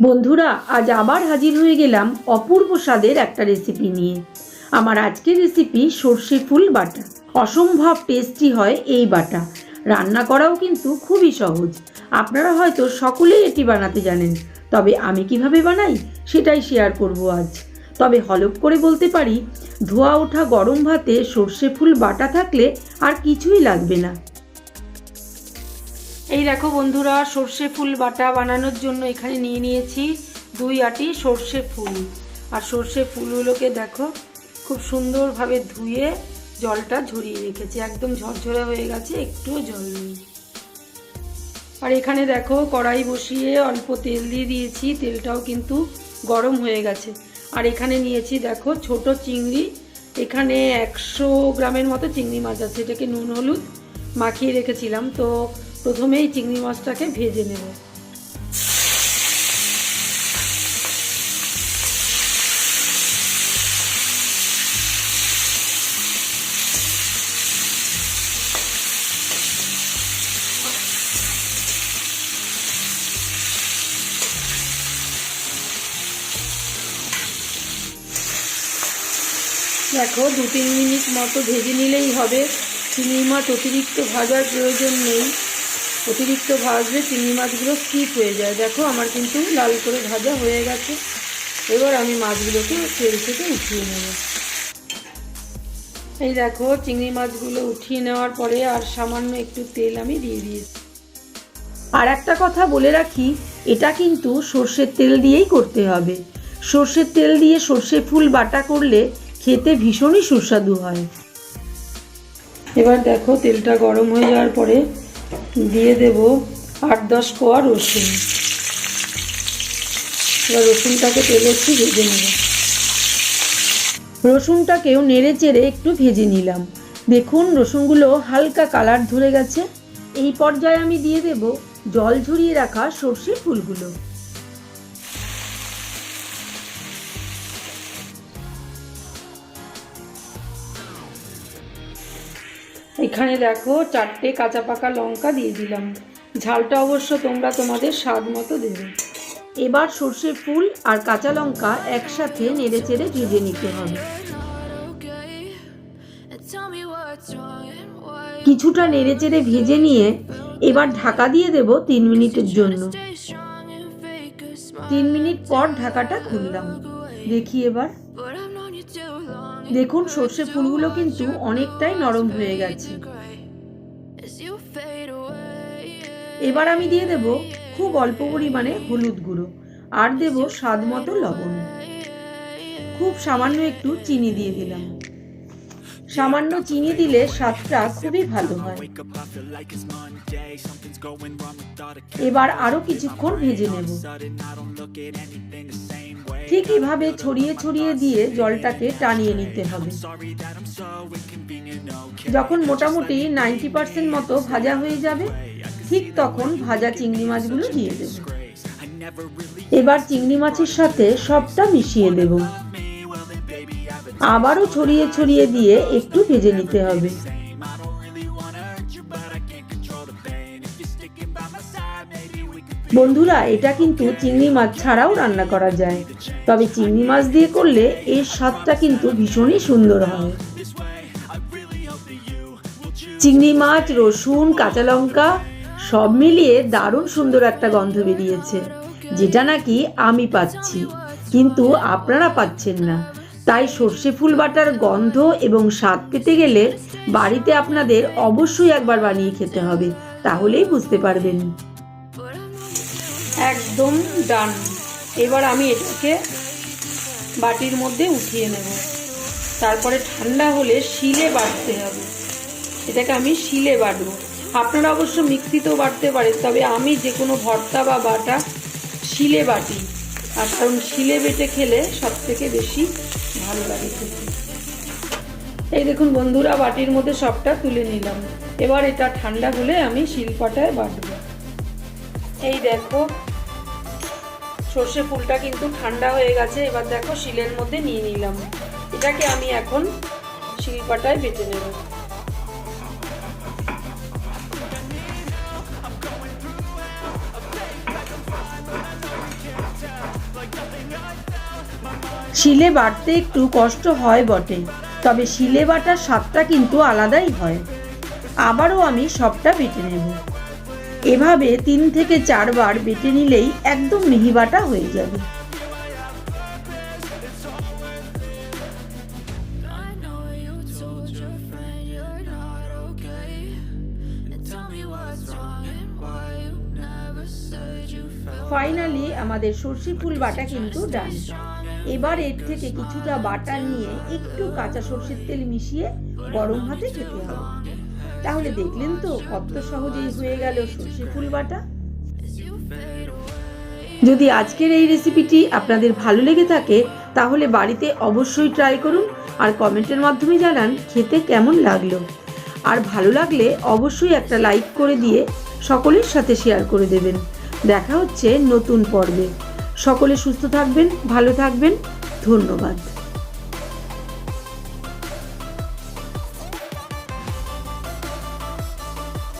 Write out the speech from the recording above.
বন্ধুরা, আজ আবার হাজির হয়ে গেলাম অপূর্ব স্বাদের একটা রেসিপি নিয়ে। আমার আজকের রেসিপি সর্ষে ফুল বাটা। অসম্ভব টেস্টি হয় এই বাটা। রান্না করাও কিন্তু খুবই সহজ। আপনারা হয়তো সকলেই এটি বানাতে জানেন, তবে আমি কীভাবে বানাই সেটাই শেয়ার করব আজ। তবে হলপ করে বলতে পারি, ধোয়া ওঠা গরম ভাতে সর্ষে ফুল বাটা থাকলে আর কিছুই লাগবে না। এই দেখো বন্ধুরা, সর্ষে ফুল বাটা বানানোর জন্য এখানে নিয়ে নিয়েছি দুই আটি সর্ষে ফুল। আর সর্ষে ফুলগুলোকে দেখো, খুব সুন্দরভাবে ধুয়ে জলটা ঝরিয়ে রেখেছি। একদম ঝরঝরে হয়ে গেছে, একটুও জল নেই। আর এখানে দেখো, কড়াই বসিয়ে অল্প তেল দিয়ে দিয়েছি, তেলটাও কিন্তু গরম হয়ে গেছে। আর এখানে নিয়েছি দেখো, ছোট চিংড়ি। এখানে একশো গ্রামের মতো চিংড়ি মাছ আছে, এটাকে নুন, হলুদ মাখিয়ে রেখেছিলাম। তো প্রথমেই চিংড়ি মাছটাকে ভেজে নেব। দেখো দু তিন মিনিট মতো ভেজে নিলেই হবে। চিংড়ি মাছ অতিরিক্ত ভাজার প্রয়োজন নেই। অতিরিক্ত ভাজলে চিংড়ি মাছগুলো স্কিপ হয়ে যায়। দেখো আমার কিন্তু লাল করে ভাজা হয়ে গেছে। এবার আমি মাছগুলোকে তেল থেকে উঠিয়ে নেব। এই দেখো, চিংড়ি মাছগুলো উঠিয়ে নেওয়ার পরে আর সামান্য একটু তেল আমি দিয়ে দিয়েছি। আর একটা কথা বলে রাখি, এটা কিন্তু সর্ষের তেল দিয়েই করতে হবে। সর্ষের তেল দিয়ে সর্ষে ফুল বাটা করলে খেতে ভীষণই সুস্বাদু হয়। এবার দেখো, তেলটা গরম হয়ে যাওয়ার পরে দিয়ে দেব আট দশ কোয়া রসুন। এবার রসুনটাকে তেলে একটু ভেজে নেব। রসুনটাকেও নেড়ে চেড়ে একটু ভেজে নিলাম। দেখুন, রসুনগুলো হালকা কালার ধরে গেছে। এই পর্যায়ে আমি দিয়ে দেব জল ঝরিয়ে রাখা সর্ষে ফুলগুলো। এখানে দেখো চারটে কাঁচা পাকা লঙ্কা দিয়ে দিলাম। ঝালটা অবশ্য তোমরা তোমাদের স্বাদ মতো দেবে। এবার সর্ষে ফুল আর কাঁচা লঙ্কা একসাথে নেড়ে চেড়ে ভেজে নিতে হবে। কিছুটা নেড়ে চেড়ে ভেজে নিয়ে এবার ঢাকা দিয়ে দেব তিন মিনিটের জন্য। তিন মিনিট পর ঢাকাটা খুললাম। দেখি এবার। দেখুন, সর্ষে ফুলগুলো কিন্তু অনেকটাই নরম হয়ে গেছে। এবার আমি দিয়ে দেব খুব অল্প পরিমাণে হলুদ গুঁড়ো, আর দেব স্বাদ মতো লবণ। খুব সামান্য একটু চিনি দিয়ে দিলাম। সামান্য চিনি দিলে স্বাদটা খুবই ভালো হয়। এবার আরও কিছুক্ষণ ভেজে নেব। ঠিক এভাবে ছড়িয়ে ছড়িয়ে দিয়ে জলটাকে টানিয়ে নিতে হবে। যখন মোটামুটি নাইনটি পার্সেন্ট মতো ভাজা হয়ে যাবে, ঠিক তখন ভাজা চিংড়ি মাছগুলো দিয়ে দেব। এবার চিংড়ি মাছের সাথে সবটা মিশিয়ে দেব। আবারও ছড়িয়ে ছড়িয়ে দিয়ে একটু ভেজে নিতে হবে। বন্ধুরা, এটা কিন্তু চিংড়ি মাছ ছাড়াও রান্না করা যায়। তবে চিংড়ি মাছ দিয়ে করলে এর স্বাদটা কিন্তু ভীষণই সুন্দর হয়। চিংড়ি মাছ, রসুন, কাঁচা লঙ্কা সব মিলিয়ে দারুণ সুন্দর একটা গন্ধ বেরিয়েছে, যেটা নাকি আমি পাচ্ছি। কিন্তু আপনারা পাচ্ছেন না। তাই সর্ষে ফুল বাটার গন্ধ এবং স্বাদ পেতে গেলে বাড়িতে আপনাদের অবশ্যই একবার বানিয়ে খেতে হবে, তাহলেই বুঝতে পারবেন। একদম ডান এবার আমি এটাকে বাটির মধ্যে উঠিয়ে নেব। তারপরে ঠান্ডা হলে শিলে বাটতে হবে। এটাকে আমি শিলে বাটবো। আপনারা অবশ্য মিক্সিতেও বাটতে পারেন, তবে আমি যে কোনো ভর্তা বা বাটা শিলে বাটি, আর কারণ শিলে বেটে খেলে সব থেকে বেশি ভালো লাগে খেতে। এই দেখুন বন্ধুরা, বাটির মধ্যে সবটা তুলে নিলাম। এবার এটা ঠান্ডা হলে আমি শিলপাটায় বাটবো। এই দেখো সর্ষে ফুলটা কিন্তু ঠান্ডা হয়ে গেছে, এবার দেখো শিলের মধ্যে নিয়ে নিলাম। এটাকে আমি এখন শিলপাটায় বেটে নেব। শিলে বাটতে একটু কষ্ট হয় বটে, তবে শিলে বাটার স্বাদটা কিন্তু আলাদাই হয়। আবারও আমি সবটা বেটে নেব। এভাবে তিন থেকে চারবার বেটে নিলেই একদম মিহি বাটা হয়ে যাবে. ফাইনালি আমাদের সর্ষে ফুল বাটা কিন্তু ডান এবার এর থেকে কিছুটা বাটা নিয়ে একটু কাঁচা সর্ষের তেল মিশিয়ে গরম হাতে খেতে হবে তাহলে দেখলেন তো, কত সহজেই হয়ে গেল সর্ষে ফুল বাটা। যদি আজকের এই রেসিপিটি আপনাদের ভালো লেগে থাকে, তাহলে বাড়িতে অবশ্যই ট্রাই করুন আর কমেন্টের মাধ্যমে জানান খেতে কেমন লাগল। আর ভালো লাগলে অবশ্যই একটা লাইক করে দিয়ে সকলের সাথে শেয়ার করে দেবেন। দেখা হচ্ছে নতুন পর্বে। সকলে সুস্থ থাকবেন, ভালো থাকবেন। ধন্যবাদ।